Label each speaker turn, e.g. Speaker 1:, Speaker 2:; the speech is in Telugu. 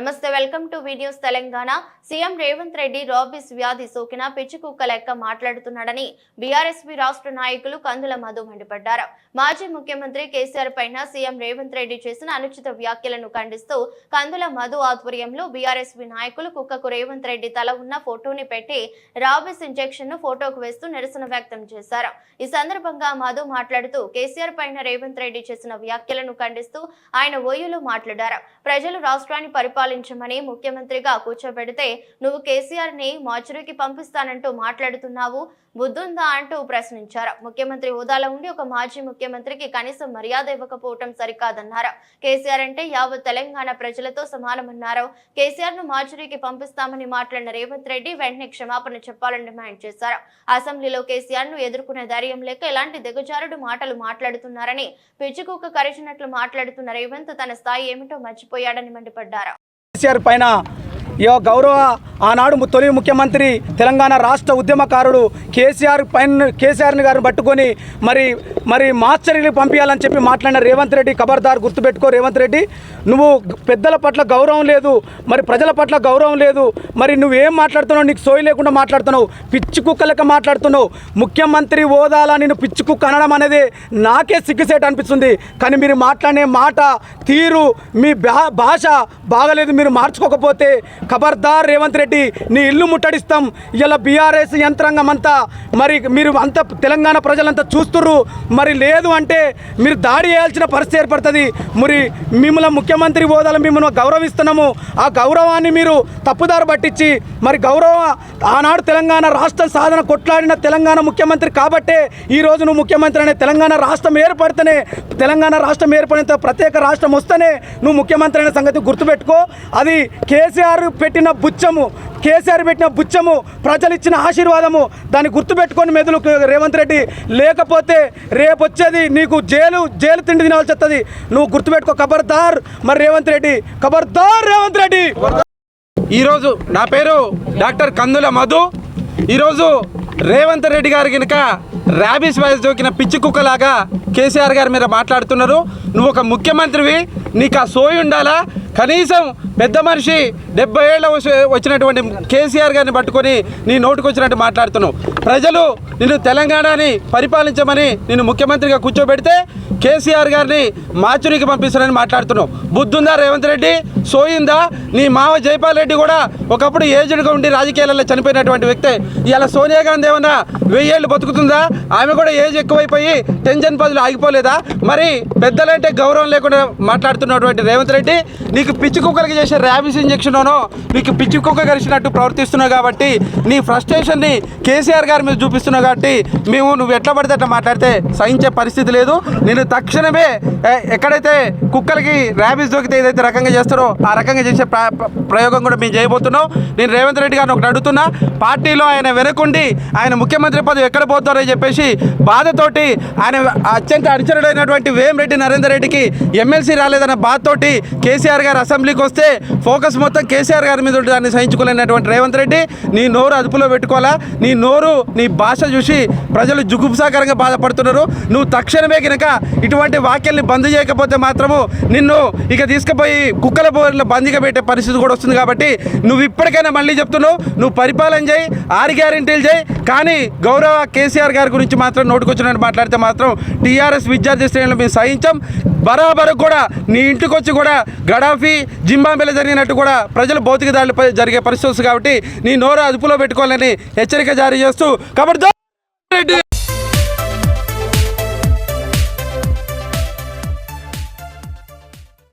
Speaker 1: నమస్తే welcome to videos Telangana. CM Revanth Reddy rabies వ్యాధి సోకిన పిచ్చి కుక్క లెక్క మాట్లాడుతున్నాడని బీఆర్ఎస్పీ రాష్ట్ర నాయకులు కందుల మధు మండిపడ్డారు. మాజీ ముఖ్యమంత్రి కేసీఆర్ పైన సీఎం రేవంత్ రెడ్డి చేసిన అనుచిత వ్యాఖ్యలను ఖండిస్తూ కందుల మధు ఆధ్వర్యంలో బీఆర్ఎస్పీ నాయకులు కుక్కకు రేవంత్ రెడ్డి తల ఉన్న ఫోటోని పెట్టి రాబిస్ ఇంజెక్షన్ను ఫోటోకు వేస్తూ నిరసన వ్యక్తం చేశారు. ఈ సందర్భంగా మధు మాట్లాడుతూ కేసీఆర్ పైన రేవంత్ రెడ్డి చేసిన వ్యాఖ్యలను ఖండిస్తూ ఆయన ఓయూలో మాట్లాడారు. ప్రజలు రాష్ట్రాన్ని పరిపాలన పరిపాలించమని ముఖ్యమంత్రిగా కూర్చోబెడితే నువ్వు కేసీఆర్ని మాచురికి పంపిస్తానంటూ మాట్లాడుతున్నావు బుద్ధుందా? అంటూ ప్రశ్నించారు. ముఖ్యమంత్రి హోదాలో ఉండి ఒక మాజీ ముఖ్యమంత్రికి కనీసం మర్యాద ఇవ్వకపోవటం సరికాదన్నారు. కేసీఆర్ అంటే యావత్ తెలంగాణ ప్రజలతో సమానమన్నారు. కేసీఆర్ను మాచురికి పంపిస్తామని మాట్లాడిన రేవంత్ రెడ్డి వెంటనే క్షమాపణ చెప్పాలని డిమాండ్ చేశారు. అసెంబ్లీలో కేసీఆర్ను ఎదుర్కొనే ధైర్యం లేక ఇలాంటి దిగజారుడు మాటలు మాట్లాడుతున్నారని పిచ్చికుక్క కరిచినట్లు మాట్లాడుతున్న రేవంత్ తన స్థాయి ఏమిటో మర్చిపోయాడని మండిపడ్డారు.
Speaker 2: కేసీఆర్ పైన యో గౌరవ ఆనాడు తొలి ముఖ్యమంత్రి తెలంగాణ రాష్ట్ర ఉద్యమకారుడు కేసీఆర్ పైన కేసీఆర్ని గారిని పట్టుకొని మరి మరి మాస్టర్కి పంపించాలని చెప్పి మాట్లాడిన రేవంత్ రెడ్డి ఖబర్దార్ గుర్తుపెట్టుకో రేవంత్ రెడ్డి. నువ్వు పెద్దల పట్ల గౌరవం లేదు మరి ప్రజల పట్ల గౌరవం లేదు మరి నువ్వేం మాట్లాడుతున్నావు? నీకు సోయి లేకుండా మాట్లాడుతున్నావు పిచ్చి కుక్క మాట్లాడుతున్నావు. ముఖ్యమంత్రి హోదాలా నేను పిచ్చి కుక్క అనడం అనేది నాకే సిగ్గుసేట అనిపిస్తుంది. కానీ మీరు మాట్లాడే మాట తీరు మీ భా- భాష బాగలేదు మీరు మార్చుకోకపోతే ఖబర్దార్ రేవంత్ రెడ్డి నీ ఇల్లు ముట్టడిస్తాం. ఇలా బీఆర్ఎస్ యంత్రాంగం అంతా మరి మీరు అంత తెలంగాణ ప్రజలంతా చూస్తుర్రు. మరి లేదు అంటే మీరు దాడి చేయాల్సిన పరిస్థితి ఏర్పడుతుంది. మరి మిమ్మల్ని ముఖ్యమంత్రి హోదాలో మిమ్మల్ని గౌరవిస్తున్నాము. ఆ గౌరవాన్ని మీరు తప్పుదారు పట్టించి మరి గౌరవ ఆనాడు తెలంగాణ రాష్ట్ర సాధన కొట్లాడిన తెలంగాణ ముఖ్యమంత్రి కాబట్టే ఈ రోజు నువ్వు ముఖ్యమంత్రి అనే తెలంగాణ రాష్ట్రం ఏర్పడితేనే తెలంగాణ రాష్ట్రం ఏర్పడిన ప్రత్యేక రాష్ట్రం వస్తేనే నువ్వు ముఖ్యమంత్రి అనే సంగతి గుర్తుపెట్టుకో. అది కేసీఆర్ పెట్టిన బుచ్చము కేసీఆర్ పెట్టిన బుచ్చము ప్రజలు ఇచ్చిన ఆశీర్వాదము దాన్ని గుర్తుపెట్టుకొని మెదులు రేవంత్ రెడ్డి లేకపోతే రేపు వచ్చేది నీకు జైలు జైలు తిండి తినాల్సి వస్తుంది నువ్వు గుర్తుపెట్టుకో ఖబర్దార్. మరి రేవంత్ రెడ్డి ఖబర్దార్ రేవంత్ రెడ్డి.
Speaker 3: ఈరోజు నా పేరు డాక్టర్ కందుల మధు. ఈరోజు రేవంత్ రెడ్డి గారు కనుక ర్యాబీస్ వైస్ సోకిన పిచ్చి కుక్కలాగా కేసీఆర్ గారి మీద మాట్లాడుతున్నారు. నువ్వు ఒక ముఖ్యమంత్రివి నీకు ఆ సోయి ఉండాలా? కనీసం పెద్ద మనిషి డెబ్బై ఏళ్ళ వచ్చినటువంటి కేసీఆర్ గారిని పట్టుకొని నీ నోటుకొచ్చినట్టు మాట్లాడుతున్నావు. ప్రజలు నిన్ను తెలంగాణని పరిపాలించమని నిన్ను ముఖ్యమంత్రిగా కూర్చోబెడితే కేసీఆర్ గారిని మాచురికి పంపిస్తానని మాట్లాడుతున్నావు. బుద్ధుందా రేవంత్ రెడ్డి? సోయిందా? నీ మావ జైపాల్ రెడ్డి కూడా ఒకప్పుడు ఏజ్డ్గా ఉండి రాజకీయాలలో చనిపోయినటువంటి వ్యక్తే. ఇలా సోనియా గాంధీ ఏమన్నా వెయ్యేళ్ళు బతుకుతుందా? ఆమె కూడా ఏజ్ ఎక్కువైపోయి టెన్షన్ పదులు ఆగిపోలేదా? మరి పెద్దలంటే గౌరవం లేకుండా మాట్లాడుతున్నటువంటి రేవంత్ రెడ్డి నీకు పిచ్చి కుక్కలకి చేసే ర్యాబిస్ ఇంజక్షన్లోనో నీకు పిచ్చి కుక్క కలిసినట్టు ప్రవర్తిస్తున్నావు కాబట్టి నీ ఫ్రస్ట్రేషన్ని కేసీఆర్ గారి మీద చూపిస్తున్నావు కాబట్టి మేము నువ్వు ఎట్లా పడితే అట్లా మాట్లాడితే సహించే పరిస్థితి లేదు. నేను తక్షణమే ఎక్కడైతే కుక్కలకి ర్యాబిస్ దొరికితే ఏదైతే రకంగా చేస్తారో ఆ రకంగా చేసే ప్ర- ప్రయోగం కూడా మేము చేయబోతున్నాం. నేను రేవంత్ రెడ్డి గారిని ఒకటి అడుగుతున్నా పార్టీలో ఆయన వెనకుండి ఆయన ముఖ్యమంత్రి పదవి ఎక్కడ పోతారో చెప్పేసి బాధతోటి ఆయన అత్యంత అడిచరుడైనటువంటి వేమిరెడ్డి నరేందర్ రెడ్డికి ఎమ్మెల్సీ రాలేదన్న బాధతోటి కేసీఆర్ గారు అసెంబ్లీకి వస్తే ఫోకస్ మొత్తం కేసీఆర్ గారి మీద ఉంటుంది దాన్ని సహించుకోలేనటువంటి రేవంత్ రెడ్డి. నీ నోరు అదుపులో పెట్టుకోవాలా? నీ నోరు నీ భాష చూసి ప్రజలు జుగుప్సాకరంగా బాధపడుతున్నారు. నువ్వు తక్షణమే కనుక ఇటువంటి వాక్యాల్ని బంద్ చేయకపోతే మాత్రము నిన్ను ఇక తీసుకుపోయి కుక్కల బోర్ల బందీగా పెట్టే పరిస్థితి కూడా వస్తుంది కాబట్టి నువ్వు ఇప్పటికైనా మళ్ళీ చెప్తున్నావు నువ్వు పరిపాలన చేయి ఆరు గ్యారెంటీలు చేయి. కానీ గౌరవ కేసీఆర్ గారి గురించి మాత్రం నోటుకొచ్చినట్టు మాట్లాడితే మాత్రం టీఆర్ఎస్ విద్యార్థి శ్రేణులు మేము సహించాం. బరాబరు కూడా నీ ఇంటికి వచ్చి కూడా గడాఫీ జింబాబేలో జరిగినట్టు కూడా ప్రజలు భౌతిక దాడులపై జరిగే పరిస్థితులు కాబట్టి నీ నోరు అదుపులో పెట్టుకోవాలని హెచ్చరిక జారీ చేస్తూ కాబట్టి రెడ్డి.